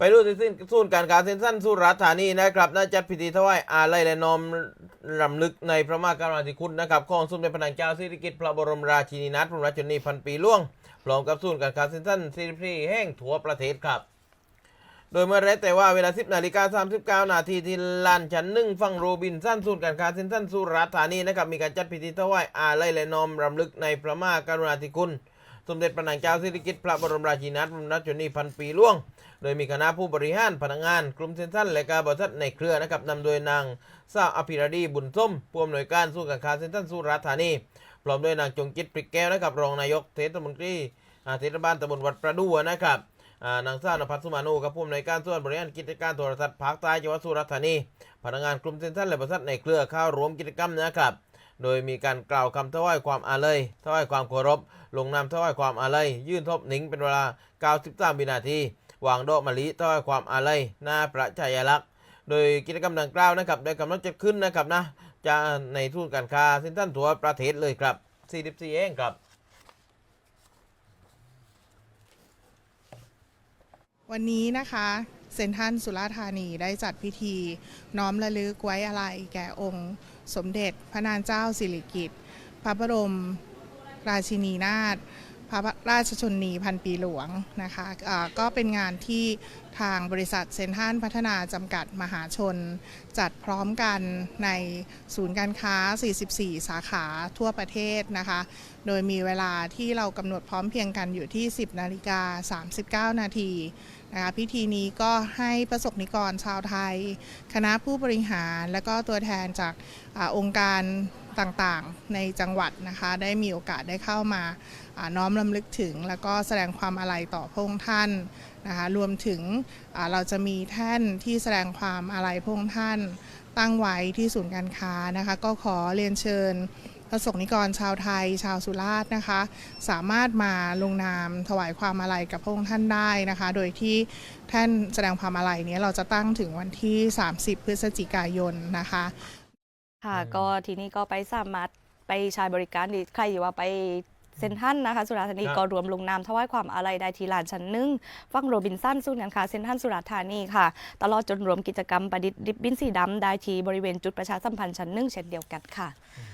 ไปรู้ที่สิ้นศูนการค้าเซนทรัลสุราษฎร์ธานีนะครับได้จัดพิธีถวายอาลัยและน้อมรำลึกในพระมหากรุณาธิคุณนะครับของสมเด็จพระนางเจ้าสิริกิติ์พระบรมราชินีนาถพระราชชนีพันปีหล่วงพร้อมกับศูนการค้าเซนทรัลซีรีพีแห่งทั่วประเทศครับโดยเมื่อไรแต่ว่าเวลา 10นาฬิกา39 นาทีที่ลานชั้นหนึ่งฝั่งโรบินสันศูนการค้าเซ็นทรัลสุราษฎร์ธานีนะครับมีการจัดพิธีถวายอาลัยและน้อมรำลึกในพระมหากรุณาธิคุณ สมเด็จพระนางเจ้าสิริกิติ์พระบรมราชินีนาถพระบรมราชชนนีพันปีล่วง โดยมีคณะผู้บริหารพนักงาน กลุ่มเซ็นทรัลและการบริษัทในเครือนะครับนำโดยนางสาวอภิรดีบุญส้มผู้อำนวยการศูนย์การค้าเซ็นทรัลสุราษฎร์ธานีพร้อมด้วยนางจงจิตปริกแก้วนะครับรองนายกเทศมนตรีเทศบาลตำบลวัดประดูนะครับนางสาวนภัสสุมานุกับผู้อำนวยการส่วนบริหารกิจการโทรทัศน์ภาคใต้จังหวัดสุราษฎร์ธานีพนักงานกลุ่มเซ็นทรัลและบริษัทในเครือเข้าร่วมกิจกรรมนะครับ โดยมีการกล่าวคำถวายความอาลัยถวายความเคารพ ลงนามถวายความอาลัย ยื่นทบหนิงเป็นเวลา 93 วินาที วางดอกมะลิถวายความอาลัยหน้าพระชายลักษณ์ โดยกิจกรรมดังกล่าวนะครับได้กำลังจะขึ้นนะครับนะจะในทุนการค้าเส้นท่านทั่วประเทศเลยครับ44เองครับ วันนี้นะคะเซนทรันสุราธานีได้จัดพิธี น้อมระลึกไว้อาลัยแก่องค์ สมเด็จพระนางเจ้าสิริกิติ์พระบรมราชินีนาถพระราชชนนีพันปีหลวงนะคะอ่าก็เป็นงานที่ทางบริษัทเซนทรันพัฒนาจำกัดมหาชน จัดพร้อมกันในศูนย์การค้า 44 สาขาทั่วประเทศนะคะ โดยมีเวลาที่เรากำหนดพร้อมเพียงกันอยู่ที่ 10 นาฬิกา 39 นาที นะคะพิธีนี้ก็ให้ประสบนิกรชาวไทย คณะผู้บริหาร และก็ตัวแทนจากอองค์การต่างๆ ในจังหวัดนะคะได้มีโอกาสได้เข้ามาน้อมรำลึกถึง แล้วก็แสดงความอาลัยต่อพระองค์ท่านนะคะรวมถึงเราจะมีแท่นที่แสดงความอาลัยพระองค์ท่าน ตั้งไว้ที่ศูนย์การค้านะคะก็ขอเรียนเชิญ ประสบนิกรชาวไทย ชาวสุราษฎร์นะคะ สามารถมาลงนามถวายความอาลัยกับพระองค์ท่านได้นะคะ โดยที่ท่านแสดงความอาลัยเนี้เราจะตั้งถึงวันที่ 30 พฤศจิกายนนะคะค่ะอืมก็ทีนี้ก็ไปสามารถไปใช้บริการหรือใครอยู่ว่าไปเซนทรันนะคะสุราษฎร์ธานีก็รวมลงนามถวายความอาลัยได้ที่ลานชั้นหนึ่งฟังโรบินสันศูนย์การค้าเซนทรันสุราษฎร์ธานีค่ะ ตลอดจนรวมกิจกรรมประดิษฐ์ริบบิ้นสีดำได้ที่บริเวณจุดประชาสัมพันธ์ชั้นหนึ่งเช่นเดียวกันค่ะอื